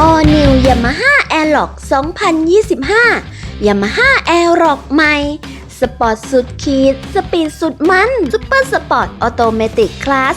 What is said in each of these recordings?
All New Yamaha a i r l o c k 2025 Yamaha a i r l o c k ใหม่ สปอร์ตสุดขีด สปีดสุดมันซุปเปอร์สปอร์ตออโตเมติกคลาส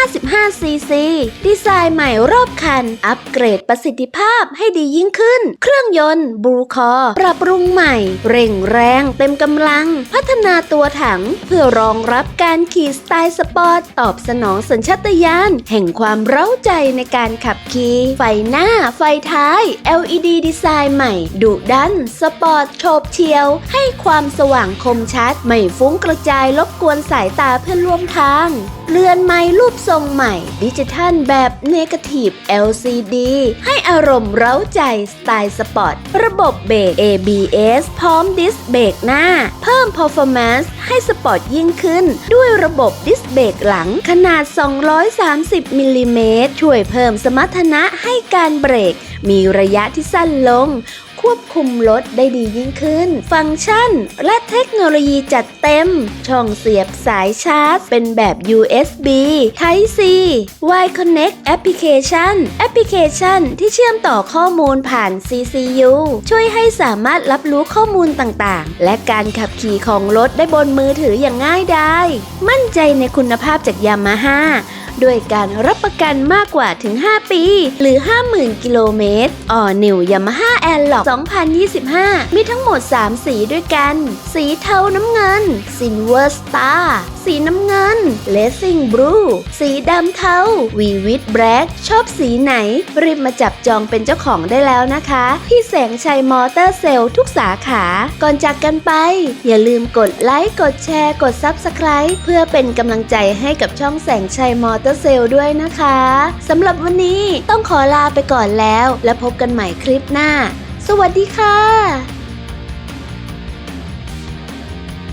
155ซีซีดีไซน์ใหม่รอบคัน อัปเกรดประสิทธิภาพให้ดียิ่งขึ้น เครื่องยนต์บลูคอ ปรับปรุงใหม่ เร่งแรงเต็มกำลัง พัฒนาตัวถัง เพื่อรองรับการขี่สไตล์สปอร์ต ตอบสนองสัญชาตญาณแห่งความเร้าใจในการขับขี่ไฟหน้า ไฟท้าย LED ดีไซน์ใหม่ดุดัน สปอร์ตโฉบเฉียว ให้ความสว่างคมชัด ไม่ฟุ้งกระจายรบกวนสายตาเพื่อนร่วมทาง เรือนไม้รูปทรงใหม่ ดิจิทัลแบบเนกาทีฟ LCD ให้อารมณ์เร้าใจสไตล์สปอร์ต ระบบเบรก ABS พร้อมดิสเบรกหน้า เพิ่ม performance ให้สปอร์ตยิ่งขึ้น ด้วยระบบดิสเบรกหลังขนาด 230 มิลลิเมตรช่วยเพิ่มสมรรถนะให้การเบรกมีระยะที่สั้นลง ควบคุมรถได้ดียิ่งขึ้น ฟังก์ชัน และเทคโนโลยีจัดเต็ม ช่องเสียบสายชาร์จ เป็นแบบ USB Type C Y Connect Application แอปพลิเคชันที่เชื่อมต่อข้อมูลผ่าน CCU ช่วยให้สามารถรับรู้ข้อมูลต่างๆ และการขับขี่ของรถได้บนมือถืออย่างง่ายดายมั่นใจในคุณภาพจากยามาฮ่าด้วยการรับประกันมากกว่าถึง 5 ปี หรือ 50,000 กิโลเมตรออนิวยามาฮ่า แอร์ล็อก 2025 มีทั้งหมด 3 สีด้วยกัน สีเทาน้ำเงิน Silver Star สีน้ำเงิน Racing Blue สีดำเทา Vivid Black ชอบสีไหน รีบมาจับจองเป็นเจ้าของได้แล้วนะคะ ที่แสงชัยมอเตอร์เซลล์ทุกสาขา ก่อนจากกันไป อย่าลืมกดไลค์ กดแชร์ กด Subscribe เพื่อเป็นกำลังใจให้กับช่องแสงชัยมอเตอร์เซลล์ด้วยนะคะสำหรับวันนี้ต้องขอลาไปก่อนแล้ว แล้วพบกันใหม่คลิปหน้า สวัสดีค่ะ